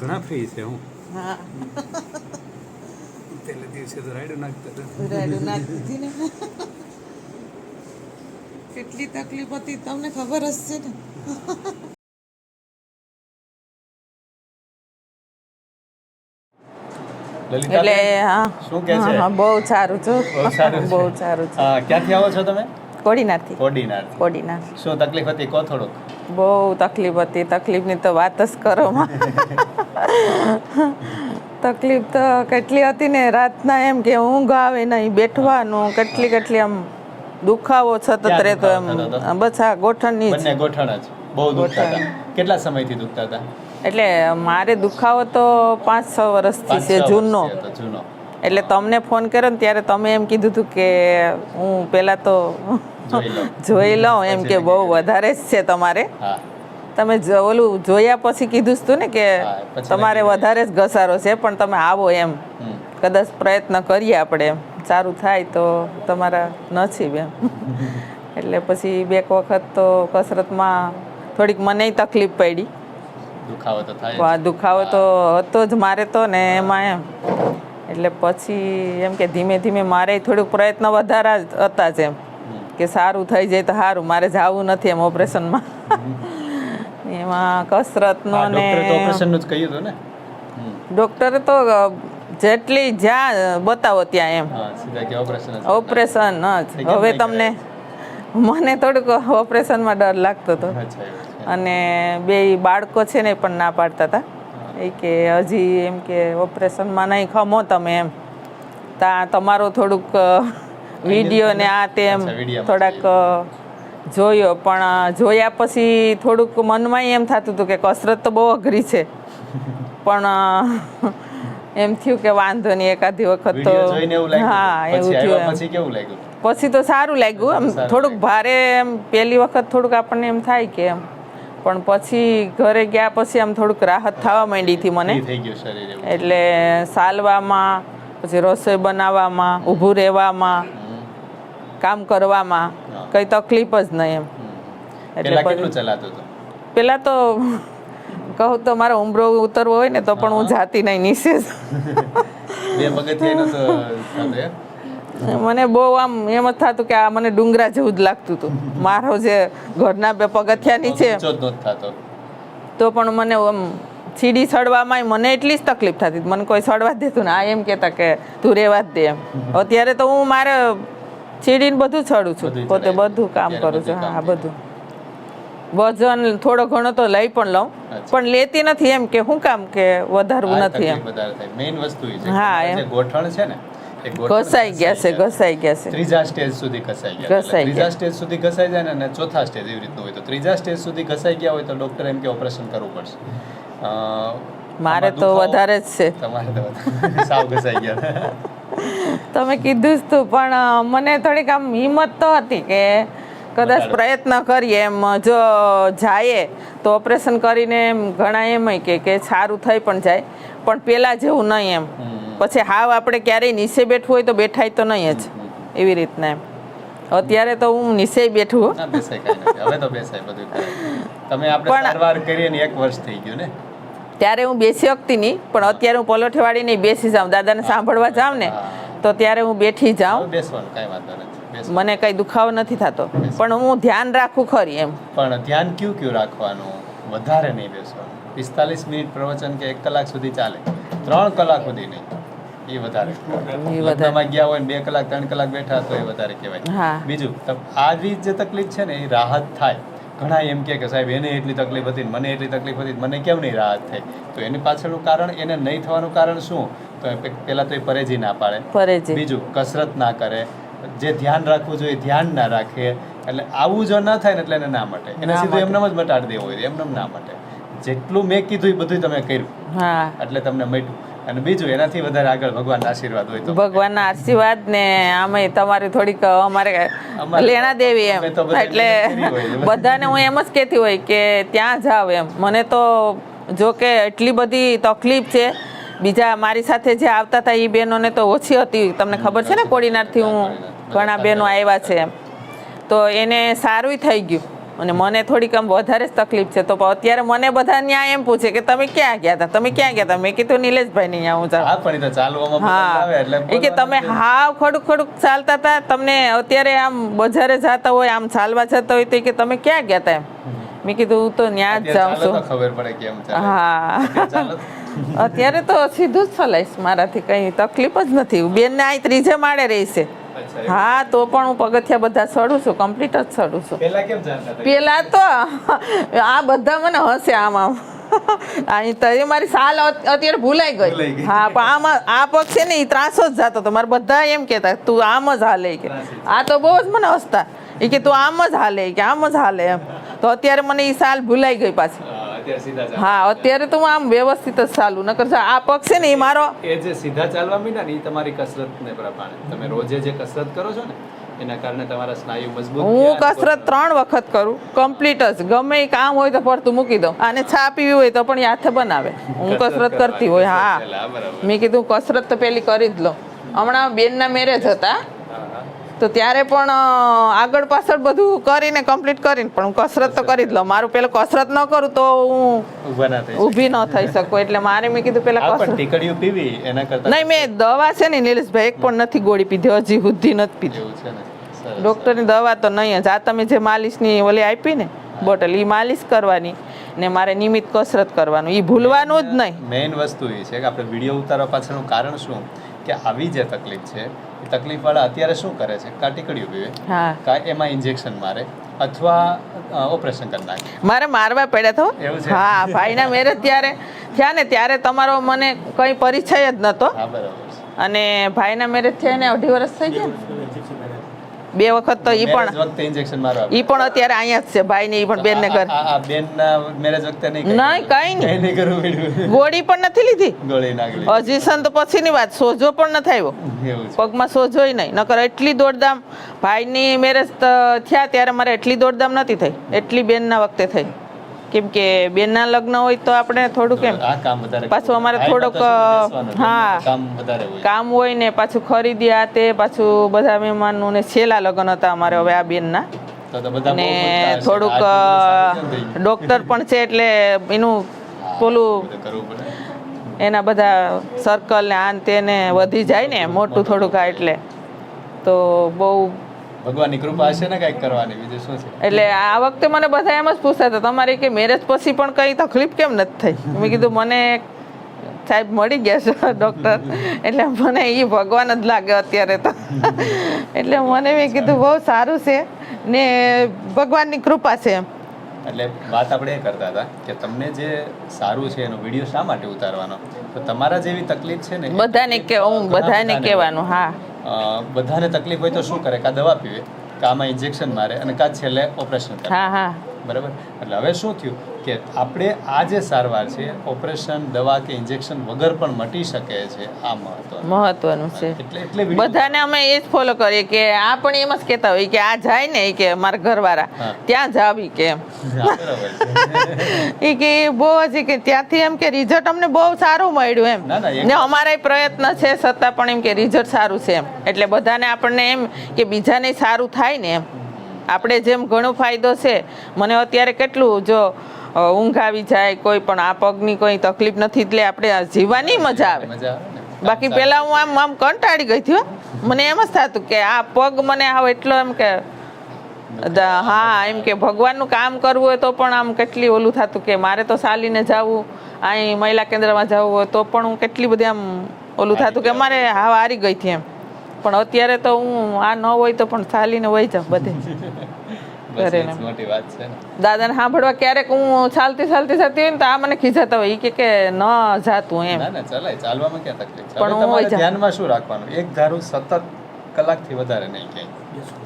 ઘણા ફ્રી છે હું. હા. પેલે દિવસે તો રાયડું નાખતા હતા. રાયડું નાખી ને. કેટલી તકલીફ હતી તમને ખબર હશે ને. એટલે હા. શું કહે છે? હા, હા, બહુ સારું છો. બહુ સારું છે. સારું છે. હા, ક્યાંથી આવો છો તમે? કોડીનારથી. કોડીનાર કોડીનાર. શું તકલીફ હતી? કહો થોડુંક. બહુ તકલીફ હતી. તકલીફની તો વાત જ કરો માં. તકલીફ તો કેટલી હતી ને રાતના એમ કે ઊંઘ આવે નહીં બેઠવાનું કેટલી કેટલી આમ દુખાવો સતત રહેતો એમ. બસ આ ગોઠણની જ. ગોઠણ જ. બહુ દુખતા હતા. કેટલા સમયથી દુખતા હતા? એટલે મારે દુખાવો તો પાંચ છ વર્ષથી છે જૂનો. એટલે તમને ફોન કર્યો ને ત્યારે તમે એમ કીધું હતું કે હું પહેલાં તો જોઈ લઉં. એમ કે બહુ વધારે જ છે તમારે. હા. તમે ઓલું જોયા પછી કીધું તું ને કે તમારે વધારે જ ઘસારો છે પણ તમે આવો એમ. કદાચ પ્રયત્ન કરીએ આપણે એમ. સારું થાય તો તમારા નસીબ એમ. એટલે પછી બે વખત તો કસરતમાં થોડીક મને તકલીફ પડી. દુખાવો તો હતો જ મારે તો ને એમાં એમ. એટલે પછી એમ કે ધીમે ધીમે મારે થોડુંક પ્રયત્ન વધારા હતા જ એમ. કે સારું થઈ જાય તો સારું મારે જવું નથી એમ ઓપરેશનમાં. એમાં કસરતનો ને ઓપરેશનનું જ કહ્યું હતું ને? ડોક્ટરે તો જેટલી જ્યાં બતાવો ત્યાં એમ. ઓપરેશન જ હવે તમને મને થોડુંક ઓપરેશનમાં ડર લાગતો હતો. અને બે બાળકો છે ને પણ ના પાડતા હતા. એ કે હજી એમ કે ઓપરેશનમાં નહીં ખમો તમે એમ. તા તમારો થોડુંક વીડિયો ને આ તે એમ અચ્છા, વિડીયોમાં થોડાક જોયો પણ જોયા પછી થોડુંક મનમાં એમ થતું હતું કે કસરત તો બહુ અઘરી છે. પણ એમ થયું કે વાંધો નહીં એકાદી વખત તો હા એવું થયું પછી તો સારું લાગ્યું એમ. થોડુંક ભારે એમ પહેલી વખત થોડુંક આપણને એમ થાય કે એમ. પણ પછી ઘરે ગયા પછી આમ થોડુંક રાહત થવા માંડી હતી મને એટલે સાલવામાં પછી રસોઈ બનાવવામાં ઊભું રહેવામાં. કામ કરવામાં. કઈ તકલીફ જ નહીં એમ. એટલે કેટલું ચલાતું હતું? પેલા તો કહું તો મારો ઉમરો ઉતરવો હોય ને તો પણ હું જાતી નહીં નીસે? મને બહુ આમ એમ જ થતું કે આ મને ડુંગરા જેવું જ લાગતું હતું. મારો જે ઘરના બે પગથિયાની થતો. તો પણ મને આમ છીડી સડવામાં મને એટલી જ તકલીફ થતી. મને કોઈ સડવા દેતું ને આ એમ કહેતા કે તું રેવા જ દે એમ. અત્યારે તો હું મારે સીડીને બધું છડું છું. પોતે બધું કામ કરું છું. હા બધું. વજન થોડો ઘણો તો લઈ પણ લઉં. પણ લેતી નથી એમ કે શું કામ કે વધારવું નથી એમ. મેઇન વસ્તુ છે. હા, એમ. ગોઠણ છે ને ઘસાઈ ગયા છે ઘસાઈ ગયા છે. ત્રીજા સ્ટેજ સુધી ઘસાઈ ગયા. ઘસાઈ ત્રીજા સ્ટેજ સુધી ઘસાઈ જાય ને ચોથા સ્ટેજ એવી રીતનું હોય તો. ત્રીજા સ્ટેજ સુધી ઘસાઈ ગયા હોય તો ડોક્ટર એમ કે ઓપરેશન કરવું પડશે. મારે તો વધારે જ છે. તમારે તો સાવ ઘસાઈ ગયા. તમે કીધું જ તું પણ મને થોડીક આમ હિંમત તો હતી કે કદાચ પ્રયત્ન કરીએ એમ. જો જાય તો ઓપરેશન કરીને ઘણા એમ કે કે સારું થઈ પણ જાય. પણ પેલા જેવું નહીં એમ. પછી હાવ આપણે ક્યારેય નીચે બેઠવું હોય તો બેઠાય તો નહીં જ. એવી રીતના એમ. અત્યારે તો હું નીચે બેઠું હવે તો બેસાય બધું. તમે આપણે પણ- સારવાર કરીએ ને એક વર્ષ થઈ ગયું ને? ત્યારે હું બેસી શકતી નહીં પણ અત્યારે હું પલોઠેવાળી નહીં બેસી જાઉં. દાદાને સાંભળવા જાઉં ને તો ત્યારે હું બેઠી જાઉં. બેસવાનું કાંઈ વાંધો નથી. બેસવાનું. મને કઈ દુખાવો નથી થતો પણ હું ધ્યાન રાખું ખરી એમ. પણ ધ્યાન ક્યુ ક્યુ રાખવાનું? વધારે નહીં બેસવાનું. પિસ્તાલીસ મિનિટ પ્રવચન કે એક કલાક સુધી ચાલે. ત્રણ કલાક સુધી નહીં. એ વધારે. લગ્નમાં ગયા હોય ને બે કલાક ત્રણ કલાક બેઠા તો એ વધારે કહેવાય. હા. બીજું આવી જે તકલીફ છે ને એ રાહત થાય. ઘણા એમ કહે કે સાહેબ એને એટલી તકલીફ હતી મને એટલી તકલીફ હતી મને કેમ નહીં રાહત થઈ? તો એની પાછળનું કારણ એને નહીં થવાનું કારણ શું? તો એ પે- તો એ પરેજી ના પાડે. પરેજી. બીજું કસરત ના કરે. જે ધ્યાન રાખવું જોઈએ ધ્યાન ના રાખે. એટલે આવું જો ના થાય ને એટલે એને ના મટે. એને સીધું એમને જ મટાડી દેવું હોય એમને ના મટે. જેટલું મેં કીધું એ બધું તમે કર્યું. એટલે તમને મટ્યું. અને બીજું એનાથી વધારે આગળ ભગવાનના આશીર્વાદ હોય તો. ભગવાનના આશીર્વાદ ને આમે તમારી થોડીક અમારે લેણા દેવી એમ. એટલે. બધાને. હું એમ જ કહેતી હોય કે ત્યાં જાવ એમ. મને તો જો કે એટલી બધી તકલીફ છે. બીજા મારી સાથે જે આવતા હતા એ બહેનોને તો ઓછી હતી. તમને ખબર છે ને કોડીનારથી હું ઘણા બહેનો આવ્યા છે એમ. તો એને સારું થઈ ગયું. અને મને થોડીક આમ વધારે જ તકલીફ છે. તો અત્યારે મને બધા ન્યાય એમ પૂછે કે તમે ક્યાં ગયા હતા? તમે ક્યાં ગયા હતા? મેં કીધું નિલેશભાઈ ની હું જાઉં. હા એ ચાલવામાં હા. એ કે તમે હાવ ખડુક ખડુક ચાલતા હતા. તમને અત્યારે આમ બજારે જતા હોય આમ ચાલવા જતા હોય તો કે તમે ક્યાં ગયા હતા એમ? મેં કીધું હું તો ત્યાં જ જાઉં છું. ખબર પડે કેમ ચાલે. હા. અત્યારે તો- સીધું જ ચલાવીશ મારાથી. કંઈ તકલીફ જ નથી. બેન ને અહીં ત્રીજે માળે રહેશે. એવું. હા તો પણ હું પગથિયા બધા ચડું છું કમ્પ્લીટ જ ચડું છું. પેલા તો આ બધા મને હશે આમ આમ. અહીં તો એ મારી સાલ અત- અત્યારે ભૂલાઈ ગઈ. હા પણ આમાં આ પગ છે ને એ ત્રાસો જ જતો હતો. મારે બધા એમ કહેતા તું આમ જ હાલે. કે આ તો બહુ જ મને હસતા. એ કે તું આમ જ હાલે. કે આમ જ હાલે. એમ. તો અત્યારે મને એ સાલ ભૂલાઈ ગઈ પાછી. હા, અત્યારે તો હું આમ વ્યવસ્થિત જ ચાલું નકર આ પગ છે ને એ મારો એ જે સીધા ચાલવા માંડ્યા ને એ તમારી કસરતને પ્રમાણે. તમે રોજે જે કસરત કરો છો ને એના કારણે તમારા સ્નાયુ મજબૂત હું કસરત ત્રણ વખત કરું કમ્પ્લીટ જ. ગમે એ કામ હોય તો પડતું મૂકી દઉં. અને છા પીવી હોય તો પણ એ હાથે બનાવે. હું કસરત કરતી હોય હા. મેં કીધું કસરત તો પેલી કરી જ લો હમણાં બેનના મેરેજ હતા. તો ત્યારે પણ આગળ પાછળ બધું કરીને કમ્પ્લીટ કરીને પણ હું કસરત તો કરી જ લઉં. મારું પેલું કસરત ન કરું તો હું ઊભા ના થઈ શકું. એટલે મારે મેં કીધું પેલા કસરત પીવી એના કરતા નહીં મેં દવા છે ને નીલેશભાઈ એક પણ નથી ગોળી પીધી હજી સુધી નથી પીધી. ડૉક્ટરની દવા તો નહીં જ. આ તમે જે માલિશની ઓલી આપી ને બોટલ એ માલિશ કરવાની ને મારે નિયમિત કસરત કરવાનું. એ ભૂલવાનું જ નહીં. મેઇન વસ્તુ એ છે કે આપણે વીડિયો ઉતારવા પાછળનું કારણ શું? કે આવી જે તકલીફ છે એ તકલીફવાળા અત્યારે શું કરે છે? કાં ટીકડીઓ પીવે હા. એમાં ઇન્જેક્શન મારે અથવા ઓપરેશન કરી નાખે. મારે મારવા પડ્યા તો? હા ભાઈના મેરેજ ત્યારે થયા ને ત્યારે તમારો મને કંઈ પરિચય જ નહોતો. હા બરાબર છે. અને ભાઈના મેરેજ થયા ને અઢી વર્ષ થઈ ગયા બે વખત તો એ પણ વખતે ઇન્જેક્શન મારવા એ પણ અત્યારે અહીંયા જ છે ભાઈને એ પણ બેનને ઘર. આ- બેન ના મેરેજ વખતે નહીં નહીં કંઈ નહીં. નહીં કરવું પડ્યું. ગોળી પણ નથી લીધી. ગોળી નાખી હજી સન તો પછીની વાત સોજો પણ ન આવ્યો. છે. પગમાં સોજોય નહીં નકર એટલી દોડધામ ભાઈની મેરેજ થયા ત્યારે મારે એટલી દોડધામ નથી થઈ. એટલી બેનના વખતે થઈ. કેમ કે બેનના લગ્ન હોય તો આપણે થોડુંક વધારે પાછું અમારે થોડુંક, હા. કામ હોય. ને પાછું ખરીદી આ તે પાછું બધા મહેમાનનું ને છેલ્લા લગ્ન હતા અમારે હવે આ બેનના. ને. થોડુંક? ડોક્ટર પણ છે એટલે એનું પેલું એના બધા સર્કલ ને આન તેને વધી જાય ને મોટું. થોડુંક આ એટલે. તો બહુ ભગવાનની કૃપા હશે ને કંઈક કરવાની બીજું શું છે? એટલે આ વખતે મને બધા એમ જ પૂછતા હતા તમારી કે મેરેજ પછી પણ કઈ તકલીફ કેમ નથી થઈ? મેં કીધું મને સાહેબ મળી ગયા છે ડૉક્ટર એટલે મને એ ભગવાન જ લાગે અત્યારે તો. એટલે મને મેં કીધું બહુ સારું છે ને ભગવાનની કૃપા છે એમ. એટલે વાત આપણે એ કરતા હતા કે તમને જે સારું છે એનો વીડિયો શા માટે ઉતારવાનો? તો તમારા જેવી તકલીફ છે ને બધાને કે હું બધાને કહેવાનું હા. બધાને તકલીફ હોય તો શું કરે? કાં દવા પીવે, કાં આમાં ઇન્જેક્શન મારે, અને કાં છેલ્લે ઓપરેશન કરે? હા હા. બરાબર? એટલે હવે શું થયું કે આપણે આ જે સારવાર છે ઓપરેશન દવા કે ઇન્જેક્શન વગર પણ મટી શકે છે આ મહત્વ મહત્વનું છે. એટલે એટલે બધાને અમે એ જ ફોલો કરીએ કે આ પણ એમ જ કહેતા હોય કે આ જાય ને કે મારા ઘરવાળા. ત્યાં જાવી કે એ કે બહુ હજી કે ત્યાંથી એમ કે રિઝલ્ટ અમને બહુ સારું મળ્યું એમ. ને અમારા પ્રયત્ન છે છતાં પણ એમ કે રિઝલ્ટ સારું છે એમ. એટલે બધાને આપણને એમ કે બીજાને સારું થાય ને એમ. આપણે જેમ ઘણો ફાયદો છે મને અત્યારે કેટલું જો ઊંઘ આવી જાય કોઈ પણ આ પગની કોઈ તકલીફ નથી એટલે આપણે આ જીવવાની મજા આવે. બાકી પેલા હું આમ આમ કંટાળી ગઈ થયો મને એમ જ થતું કે આ પગ મને આવ એટલો એમ કે હા એમ કે ભગવાનનું કામ કરવું હોય તો પણ આમ કેટલી ઓલું થતું કે મારે તો ચાલીને જવું અહીં મહિલા કેન્દ્રમાં જવું હોય તો પણ હું કેટલી બધી આમ ઓલું થતું કે મારે હા હારી ગઈ હતી એમ. પણ અત્યારે તો હું આ ન હોય તો પણ ચાલીને વહી જાઉં બધે. દાદાને સાંભળવા ક્યારેક હું ચાલતી ચાલતી જતી હોય ને તો આ મને ખીજાતા હોય. કે કે ન જાતું એમ. ચાલવામાં ક્યાં તકલીફ? પણ હું ધ્યાનમાં શું રાખવાનું? એક ધારું સતત કલાકથી વધારે નહીં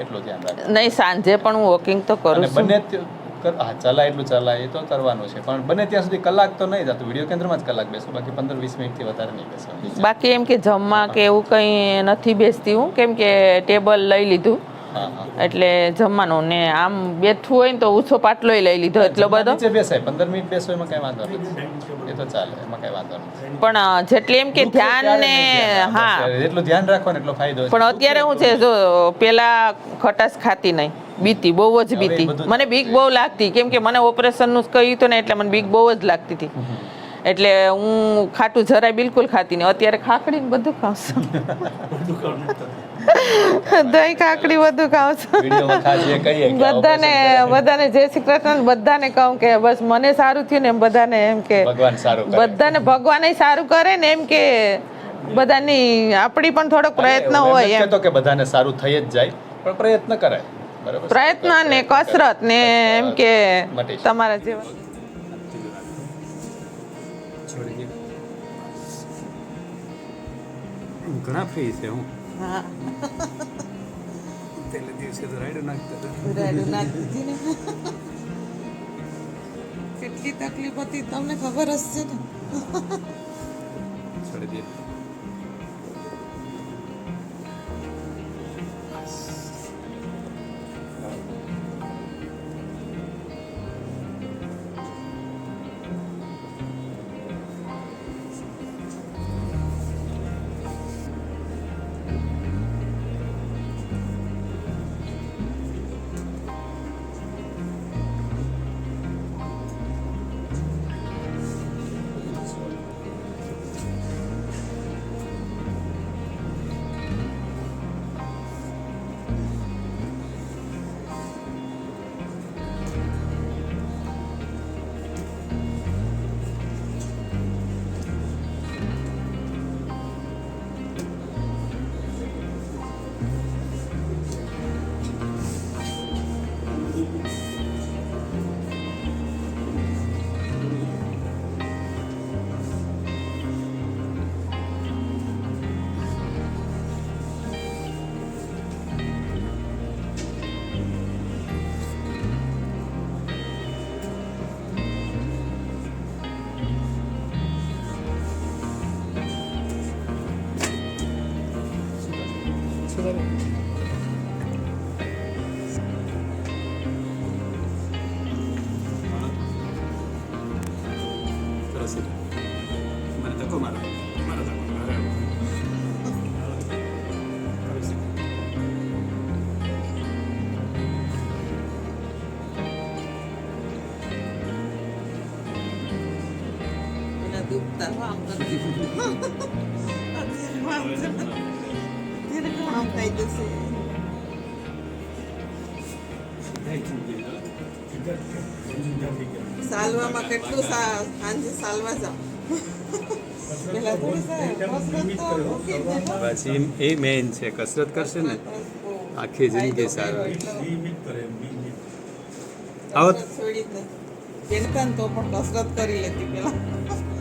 એટલું ધ્યાન નહીં સાંજે પણ હું વોકિંગ તો કરું બને કર- હા ચલાય એટલું ચલાય એ તો કરવાનું છે. પણ બને ત્યાં સુધી કલાક તો નહીં જતું. વીડિયો કેન્દ્રમાં જ કલાક બેસો બાકી પંદર વીસ મિનિટથી વધારે નહીં બેસવાનું. બાકી એમ કે જમવા કે એવું કંઈ નથી બેસતી હું. કેમ કે ટેબલ લઈ લીધું. એટલે જમવાનું ને આમ બેઠું હોય ને તો ઓછો પાટલોય લઈ લીધો એટલો બધો. નીચે બેસાય. પંદર મિનિટ બેસો એમાં કઈ વાંધો નથી. એ તો ચાલે એમાં કઈ વાંધો નથી. પણ જેટલી એમ કે ધ્યાન ને હા. એટલું જેટલું ધ્યાન રાખો ને એટલો ફાયદો પણ અત્યારે હું છે જો પેલા ખટાશ ખાતી નહીં. બીતી બહુ જ બીતી. મને બીક બહુ લાગતી. કેમ કે મને ઓપરેશનનું કહ્યું હતું ને એટલે મને બીક બહુ જ લાગતી હતી. એટલે હું ખાટું જરાય બિલકુલ ખાતી નહીં. અત્યારે ખાખડી ને બધું ખાઉં છું. દહીં ખાખડી બધું ખાઉં છું. બધાને બધાને જય શ્રી કૃષ્ણ બધાને કહું કે બસ મને સારું થયું ને એમ બધાને એમ કે સારું બધાને ભગવાન સારું કરે ને એમ કે બધાની આપણી પણ થોડોક પ્રયત્ન હોય એમ. તો કે બધાને સારું થઈ જ જાય પણ પ્રયત્ન કરાય. પ્રયત્ન ને કસરત ને એમ કે તમારા જેવા. ઘણા ફ્રી છે હું. હા. પેલે દિવસે તો રાઈડ નાખતા હતા. રાયડું નાખી ને. કેટલી તકલીફ હતી તમને ખબર હશે ને? છોડી દે. સાલવામાં કેટલું સાંજે સાલવા. પછી એ મેઇન છે કસરત કરશે ને આખી જિંદગી સારું આવો તો પણ કસરત કરી લેતી પેલા